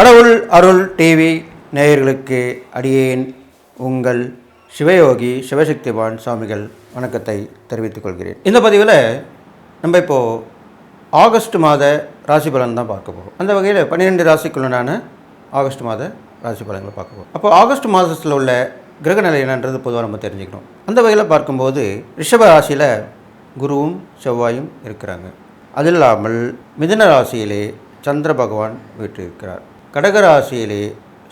கடவுள் அருள் டிவி நேயர்களுக்கு அடியேன் உங்கள் சிவயோகி சிவசக்திவான் சுவாமிகள் வணக்கத்தை தெரிவித்துக் கொள்கிறேன். இந்த பதிவில் நம்ம இப்போது ஆகஸ்ட் மாத ராசி பலன் தான் பார்க்க போகிறோம் அந்த வகையில் பன்னிரெண்டு ராசிக்குள்ளனான ஆகஸ்ட் மாத ராசி பலன்களை பார்க்க போகிறோம் அப்போ ஆகஸ்ட் மாதத்தில் உள்ள கிரகநிலை என்னன்றது பொதுவாக நம்ம தெரிஞ்சுக்கணும். அந்த வகையில் பார்க்கும்போது ரிஷப ராசியில் குருவும் செவ்வாயும் இருக்கிறாங்க. அது இல்லாமல் மிதுன ராசியிலே சந்திர பகவான் இருக்கிறார். கடகராசியிலே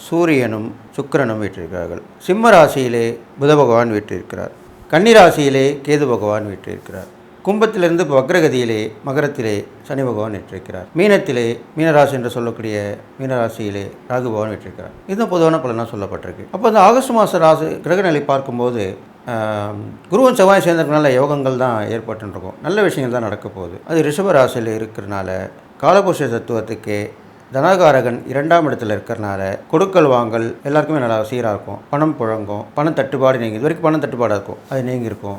சூரியனும் சுக்கிரனும் வீற்றிருக்கிறார்கள். சிம்ம ராசியிலே புத பகவான் வீற்றிருக்கிறார். கன்னிராசியிலே கேது பகவான் வீற்றிருக்கிறார். கும்பத்திலிருந்து வக்ரகதியிலே மகரத்திலே சனி பகவான் வீற்றிருக்கிறார். மீனத்திலே மீனராசி என்று சொல்லக்கூடிய மீனராசியிலே ராகு பகவான் வீற்றிருக்கிறார். இதுதான் பொதுவான பலனாக சொல்லப்பட்டிருக்கு. அப்போ அந்த ஆகஸ்ட் மாத ராசி கிரகநிலை பார்க்கும்போது குருவன் குருவும் செவ்வாய் சேர்ந்ததுனால யோகங்கள் தான் ஏற்பட்டுருக்கும் நல்ல விஷயங்கள் தான் நடக்க போகுது. அது ரிஷப ராசியில் இருக்கிறனால காலபுருஷ தத்துவத்துக்கு தனகாரகன் இரண்டாம் இடத்துல இருக்கிறனால கொடுக்கல் வாங்கல் எல்லாருக்குமே நல்லா சீராக இருக்கும். பணம் புழங்கும். பணம் தட்டுப்பாடு நீங்கள் இது வரைக்கும் பணம் தட்டுப்பாடாக இருக்கும். அது நீங்கள் இருக்கும்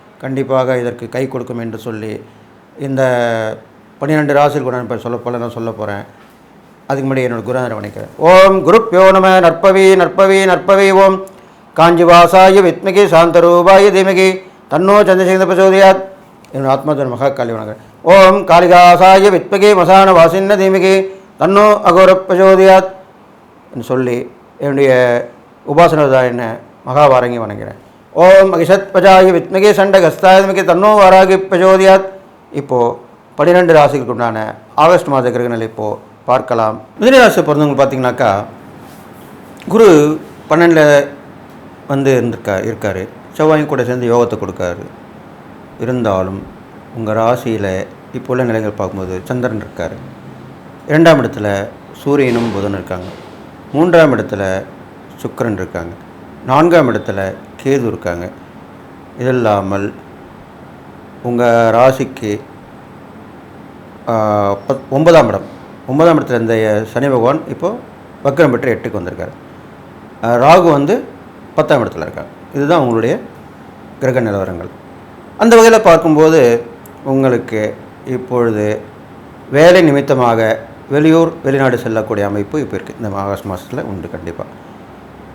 கண்டிப்பாக இதற்கு கை கொடுக்கும் என்று சொல்லி இந்த பன்னிரெண்டு ராசியில் கூட இப்போ சொல்ல போல நான் சொல்ல போகிறேன் அதுக்கு முன்னாடி என்னோட குருநாதரை வணக்கிறேன் ஓம் குருப்பியோ நம நற்பவி நற்பவி நற்பவி ஓம். காஞ்சிவாசாய வித்மகி சாந்தரூபாய தீமகி தன்னோ சந்திரசேகர பிரசோதியாத். என்னோட ஆத்மாதன் மகா காளி வணக்கம். ஓம் காளிகாசாய வித்மகி மசான வாசின்ன தீமகி தன்னோ அகோர பிரசோதியாத். என்று சொல்லி என்னுடைய உபாசனதாயன மகாபாரங்கி வணங்குகிறேன். ஓம் மகிஷத்பஜாய பஜாய வித்மகி சண்டகஸ்தாயமிகி தன்னோ வாராகி பிரஜோதியாத் இப்போது பன்னிரெண்டு ராசிகளுக்கு உண்டான ஆகஸ்ட் மாத கிரகநிலை இப்போது பார்க்கலாம். மிதுன ராசி பிறந்தவங்க பார்த்தீங்கன்னாக்கா குரு பன்னெண்டில் வந்து இருந்திருக்கா இருக்கார். செவ்வாயும் கூட சேர்ந்து யோகத்தை கொடுக்காரு. இருந்தாலும் உங்கள் ராசியில் இப்போ உள்ள நிலைகள் பார்க்கும்போது சந்திரன் இருக்கார். இரண்டாம் இடத்துல சூரியனும் புதன் இருக்காங்க. மூன்றாம் இடத்துல சுக்கரன் இருக்காங்க. நான்காம் இடத்துல கேது இருக்காங்க. இது இல்லாமல் உங்கள் ராசிக்கு பத்- ஒன்பதாம் இடம். ஒன்பதாம் இடத்துல இருந்த சனி பகவான் இப்போது வக்கரம் பெற்று எட்டுக்கு வந்திருக்காரு. ராகு வந்து பத்தாம் இடத்துல இருக்காங்க இதுதான் உங்களுடைய கிரக நிலவரங்கள். அந்த வகையில் பார்க்கும்போது உங்களுக்கு இப்பொழுது வேலை நிமித்தமாக வெளியூர் வெளிநாடு செல்லக்கூடிய அமைப்பு இப்போ இருக்குது இந்த ஆகஸ்ட் மாதத்தில் உண்டு கண்டிப்பாக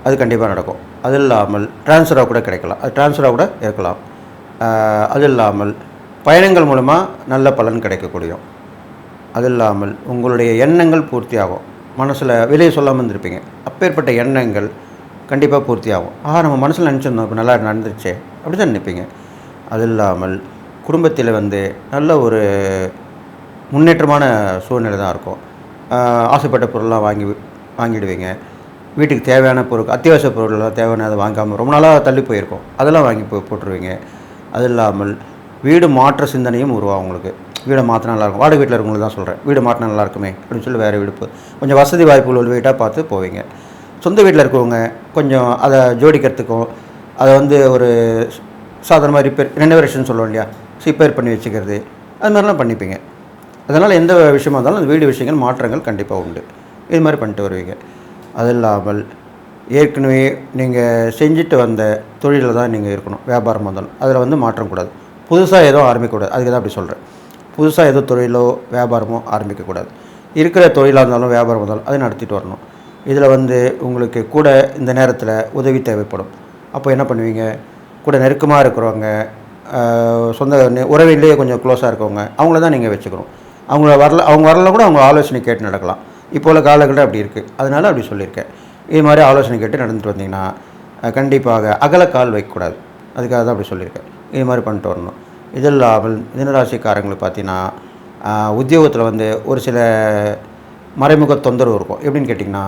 அது கண்டிப்பாக நடக்கும். அது இல்லாமல் டிரான்ஸ்ஃபராக கூட கிடைக்கலாம். அது டிரான்ஸ்ஃபராக கூட இருக்கலாம். அது இல்லாமல் பயணங்கள் மூலமாக நல்ல பலன் கிடைக்கக்கூடியும் அது இல்லாமல் உங்களுடைய எண்ணங்கள் பூர்த்தியாகும். மனசில் வெளியே சொல்லாமல் இருந்திருப்பீங்க. அப்பேற்பட்ட எண்ணங்கள் கண்டிப்பாக பூர்த்தியாகும். ஆ நம்ம மனசில் நினச்சிருந்தோம் இப்போ நல்லா நடந்துருச்சே அப்படி தான் நினைப்பீங்க. அது இல்லாமல் குடும்பத்தில் வந்து நல்ல ஒரு முன்னேற்றமான சூழ்நிலை தான் இருக்கும். ஆசைப்பட்ட பொருள்லாம் வாங்கி வாங்கிடுவீங்க. வீட்டுக்கு தேவையான பொருள் அத்தியாவசிய பொருட்கள்லாம் தேவையான அதை வாங்காமல் ரொம்ப நாளாக தள்ளி போயிருக்கோம். அதெல்லாம் வாங்கி போ போட்டுருவீங்க. அது இல்லாமல் வீடு மாற்ற சிந்தனையும் உருவாகும் உங்களுக்கு. வீடை மாற்றினா நல்லாயிருக்கும் வாடகை வீட்டில் இருக்கவங்களுக்கு தான் சொல்கிறேன் வீடு மாற்றினா நல்லா இருக்குமே அப்படின்னு சொல்லி வேறு வீடு கொஞ்சம் வசதி வாய்ப்புகள் உள்ள வீட்டாக பார்த்து போவீங்க. சொந்த வீட்டில் இருக்கவங்க கொஞ்சம் அதை ஜோடிக்கிறதுக்கும் அதை வந்து ஒரு சாதாரணமாக ரிப்பேர் ரெனோவேஷன் சொல்லுவோம் இல்லையா? ரிப்பேர் பண்ணி வச்சுக்கிறது அது மாதிரிலாம் பண்ணிப்பீங்க. அதனால் எந்த விஷயமா இருந்தாலும் அந்த வீடு விஷயங்கள் மாற்றங்கள் கண்டிப்பாக உண்டு. இது மாதிரி பண்ணிட்டு வருவீங்க. அது இல்லாமல் ஏற்கனவே நீங்கள் செஞ்சுட்டு வந்த தொழிலில் தான் நீங்கள் இருக்கணும் வியாபாரம் வந்தாலும் அதில் வந்து மாற்றம் கூடாது. புதுசாக எதுவும் ஆரம்பிக்கக்கூடாது. அதுக்கு தான் அப்படி சொல்கிறேன் புதுசாக ஏதோ தொழிலோ வியாபாரமோ ஆரம்பிக்கக்கூடாது. இருக்கிற தொழிலாக இருந்தாலும் வியாபாரம் இருந்தாலும் அதை நடத்திட்டு வரணும். இதில் வந்து உங்களுக்கு கூட இந்த நேரத்தில் உதவி தேவைப்படும். அப்போ என்ன பண்ணுவீங்க? கூட நெருக்கமாக இருக்கிறவங்க சொந்த உறவிலேயே கொஞ்சம் க்ளோஸாக இருக்கவங்க அவங்கள தான் நீங்கள் வச்சுக்கணும். அவங்கள வரல அவங்க வரல கூட அவங்க ஆலோசனை கேட்டு நடக்கலாம். இப்போ உள்ள காலகட்டம் அப்படி இருக்குது அதனால் அப்படி சொல்லியிருக்கேன். இது மாதிரி ஆலோசனை கேட்டு நடந்துட்டு வந்தீங்கன்னா கண்டிப்பாக கண்டிப்பாக அகலக்கால் வைக்கக்கூடாது அதுக்காக தான் அப்படி சொல்லியிருக்கேன். இது மாதிரி பண்ணிட்டு வரணும். இது இல்லாமல் மிதனராசிக்காரங்களுக்கு பார்த்தீங்கன்னா உத்தியோகத்தில் வந்து ஒரு சில மறைமுக தொந்தரவு இருக்கும். எப்படின்னு கேட்டிங்கன்னா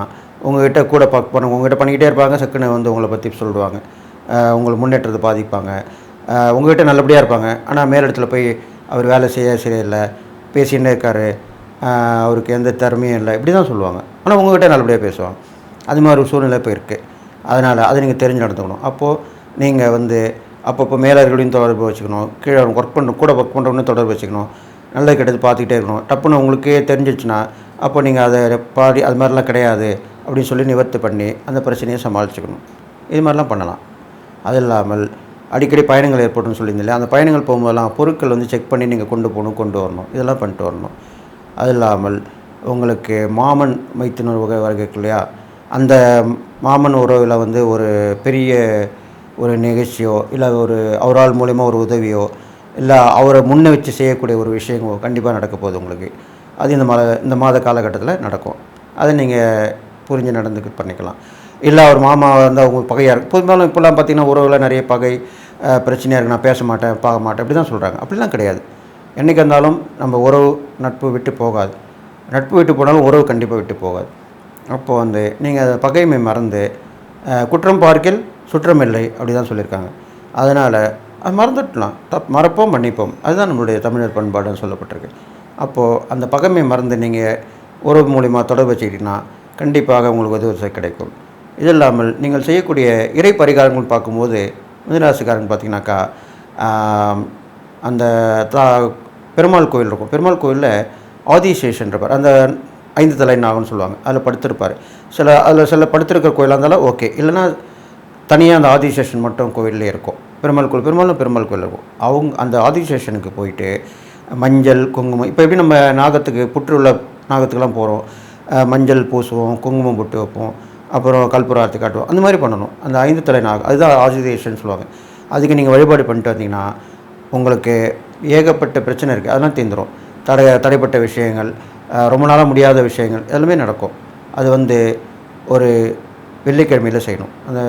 உங்கள்கிட்ட கூட பார்க்க பண்ண உங்கள்கிட்ட பண்ணிக்கிட்டே இருப்பாங்க. சக்குன்னு வந்து உங்களை பற்றி சொல்லிடுவாங்க உங்களை முன்னேற்றத்தை பாதிப்பாங்க. உங்கள்கிட்ட நல்லபடியாக இருப்பாங்க. ஆனால் மேலிடத்துல போய் அவர் வேலை செய்ய சரியில்லை பேசிகிட்டே இருக்காரு. அவருக்கு எந்த திறமையும் இல்லை. இப்படி தான் சொல்லுவாங்க. ஆனால் உங்கள்கிட்ட நல்லபடியாக பேசுவாங்க. அது மாதிரி ஒரு சூழ்நிலை இப்போ இருக்குது அதனால் அதை நீங்கள் தெரிஞ்சு நடந்துக்கணும். அப்போது நீங்கள் வந்து அப்பப்போ மேலர்களையும் தொடர்பு வச்சுக்கணும். கீழே ஒர்க் பண்ண கூட ஒர்க் பண்ணுறவனையும் தொடர்பு வச்சுக்கணும். நல்லது கெட்டது பார்த்துக்கிட்டே இருக்கணும். டப்புன்னு உங்களுக்கே தெரிஞ்சிச்சுன்னா அப்போ நீங்கள் அதை பாடி அது மாதிரிலாம் கிடையாது அப்படின்னு சொல்லி நிவர்த்தி பண்ணி அந்த பிரச்சனையை சமாளிச்சுக்கணும். இது மாதிரிலாம் பண்ணலாம். அது இல்லாமல் அடிக்கடி பயணங்கள் ஏற்படும்னு சொல்லியிருந்தில்ல அந்த பயணங்கள் போகும்போதெல்லாம் பொருட்கள் வந்து செக் பண்ணி நீங்கள் கொண்டு போகணும் கொண்டு வரணும். இதெல்லாம் பண்ணிட்டு வரணும். அது இல்லாமல் உங்களுக்கு மாமன் மைத்தினர் உகை வரைக்கும் இருக்கு இல்லையா? அந்த மாமன் உறவில் வந்து ஒரு பெரிய ஒரு நிகழ்ச்சியோ இல்லை ஒரு அவரால் மூலயமா ஒரு உதவியோ இல்லை அவரை முன்ன வச்சு செய்யக்கூடிய ஒரு விஷயங்களோ கண்டிப்பாக நடக்க போகுது உங்களுக்கு. அது இந்த மாத இந்த மாத காலகட்டத்தில் நடக்கும். அதை நீங்கள் புரிஞ்சு நடந்துக்கு பண்ணிக்கலாம். இல்லை அவர் மாமா வந்து அவங்க பகையாக இருக்கும் பொதும்பாலும் இப்போல்லாம் பார்த்தீங்கன்னா உறவில் நிறைய பகை பிரச்சனையாக இருக்குது நான் பேச மாட்டேன் பார்க்க மாட்டேன். அப்படி தான் சொல்கிறாங்க அப்படிலாம் கிடையாது. என்றைக்கு இருந்தாலும் நம்ம உறவு நட்பு விட்டு போகாது. நட்பு விட்டு போனாலும் உறவு கண்டிப்பாக விட்டு போகாது. அப்போது வந்து நீங்கள் அதை பகைமை மறந்து குற்றம் பார்க்கில் சுற்றமில்லை அப்படி தான் சொல்லியிருக்காங்க. அதனால் அது மறந்துட்டலாம் தப் மறப்போம் மன்னிப்போம். அதுதான் நம்மளுடைய தமிழர் பண்பாடுன்னு சொல்லப்பட்டிருக்கு. அப்போது அந்த பகைமை மறந்து நீங்கள் உறவு மூலிமா தொடர்பு வச்சுக்கிட்டிங்கன்னா கண்டிப்பாக உங்களுக்கு உதவி கிடைக்கும். இது இல்லாமல் நீங்கள் செய்யக்கூடிய இறை பரிகாரங்கள் பார்க்கும்போது மிதராசிக்காரன் பார்த்தீங்கன்னாக்கா அந்த தா பெருமாள் கோயில் இருக்கும். பெருமாள் கோயிலில் ஆதிசேஷன் இருப்பார். அந்த ஐந்து தலை நாகம்னு சொல்லுவாங்க. அதில் படுத்திருப்பார். சில அதில் சில படுத்திருக்கிற கோயிலாக இருந்தாலும் ஓகே. இல்லைன்னா தனியாக அந்த ஆதிசேஷன் மட்டும் கோயிலே இருக்கும். பெருமாள் கோயில் பெருமாளும் பெருமாள் கோயில் இருக்கும். அவங்க அந்த ஆதிசேஷனுக்கு போயிட்டு மஞ்சள் குங்குமம் இப்போ எப்படி நம்ம நாகத்துக்கு புற்றுள்ள நாகத்துக்கெல்லாம் போகிறோம் மஞ்சள் பூசுவோம் குங்குமம் பொட்டு வைப்போம். அப்புறம் கற்பூர காட்டுவோம். அந்த மாதிரி பண்ணணும். அந்த ஐந்து தலை நாகம் அதுதான் ஆதிசேஷன் சொல்லுவாங்க. அதுக்கு நீங்கள் வழிபாடு பண்ணிட்டு வந்தீங்கன்னா உங்களுக்கு ஏகப்பட்ட பிரச்சனை இருக்குது அதெல்லாம் தீர்ந்துடும் தடை தடைப்பட்ட விஷயங்கள் ரொம்ப நாளாக முடியாத விஷயங்கள் எல்லாமே நடக்கும். அது வந்து ஒரு வெள்ளிக்கிழமையில் செய்யணும். அந்த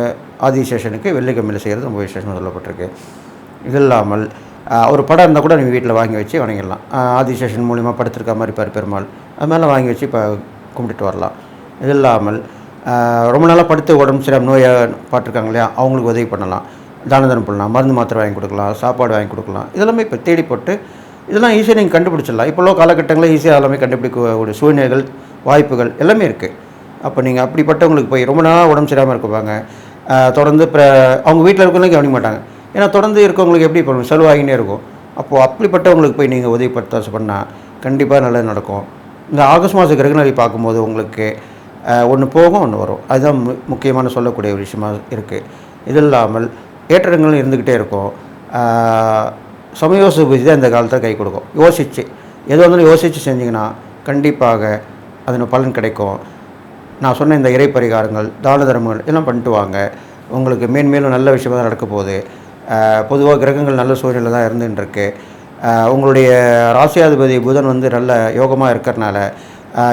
ஆதிசேஷனுக்கு வெள்ளிக்கிழமையில் செய்கிறது ரொம்ப விசேஷமாக சொல்லப்பட்டிருக்கு. இது இல்லாமல் ஒரு படம் இருந்தால் கூட நீங்கள் வீட்டில் வாங்கி வச்சு வணங்கிடலாம். ஆதிசேஷன் மூலிமா படுத்திருக்க மாதிரி பாரு பெருமாள். அது மாதிரிலாம் வாங்கி வச்சு இப்போ கும்பிட்டுட்டு வரலாம். இது இல்லாமல் ரொம்ப நாளாக படுத்து உடம்பு சரியாக நோயாக பார்த்துருக்காங்க இல்லையா? அவங்களுக்கு உதவி பண்ணலாம். தான தரம் பண்ணலாம் மருந்து மாத்திரை வாங்கி கொடுக்கலாம் சாப்பாடு வாங்கி கொடுக்கலாம். இதெல்லாமே இப்போ தேடி போட்டு இதெல்லாம் ஈஸியாக நீங்கள் கண்டுபிடிச்சிடலாம். இப்போ உள்ள காலகட்டங்களில் ஈஸியாக எல்லாமே கண்டுபிடிக்கக்கூடிய சூழ்நிலைகள் வாய்ப்புகள் எல்லாமே இருக்குது அப்போ நீங்கள் அப்படிப்பட்டவங்களுக்கு போய் ரொம்ப நாளாக உடம்பு சரியாமல் இருக்குவாங்க தொடர்ந்து இப்போ அவங்க வீட்டில் இருக்கவங்களும் கவனிக்க மாட்டாங்க. ஏன்னா தொடர்ந்து இருக்கவங்களுக்கு எப்படி பண்ணும் செலவாகினே இருக்கும். அப்போது அப்படிப்பட்டவங்களுக்கு போய் நீங்கள் உதவி பண்ணால் கண்டிப்பாக நல்லது நடக்கும். இந்த ஆகஸ்ட் மாத கிரகநிலை பார்க்கும்போது உங்களுக்கு ஒன்று போகும் ஒன்று வரும். அதுதான் மு முக்கியமான சொல்லக்கூடிய ஒரு இருக்குது இது இல்லாமல் ஏற்றங்கள் இருந்துக்கிட்டே இருக்கும். ஆஹ் சமயோச புத்தி தான் இந்த காலத்தில் கை கொடுக்கும். யோசித்து எது வந்தாலும் யோசித்து செஞ்சிங்கன்னா கண்டிப்பாக அதன் பலன் கிடைக்கும். நான் சொன்ன இந்த இறை பரிகாரங்கள் தான தர்மங்கள் எல்லாம் பண்ணிட்டு வாங்க. உங்களுக்கு மேன்மேலும் நல்ல விஷயமாக தான் நடக்க போகுது. பொதுவாக கிரகங்கள் நல்ல சூழ்நிலை தான் இருந்துன்னு உங்களுடைய ராசியாதிபதி புதன் வந்து நல்ல யோகமாக இருக்கிறனால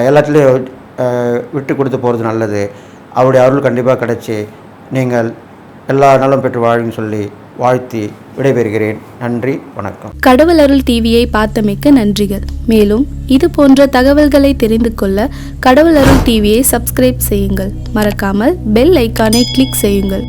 எல்லாத்துலேயும் விட்டு கொடுத்து போகிறது நல்லது. அவருடைய அருள் கண்டிப்பாக கிடைச்சி நீங்கள் எல்லா நலம் பெற்று வாழுன்னு சொல்லி வாழ்த்தி விடைபெறுகிறேன். நன்றி வணக்கம். கடவுள் அருள் டிவியை பார்த்தமைக்க நன்றிகள். மேலும் இது போன்ற தகவல்களை தெரிந்து கொள்ள கடவுள் அருள் டிவியை சப்ஸ்கிரைப் செய்யுங்கள். மறக்காமல் பெல் ஐக்கானை கிளிக் செய்யுங்கள்.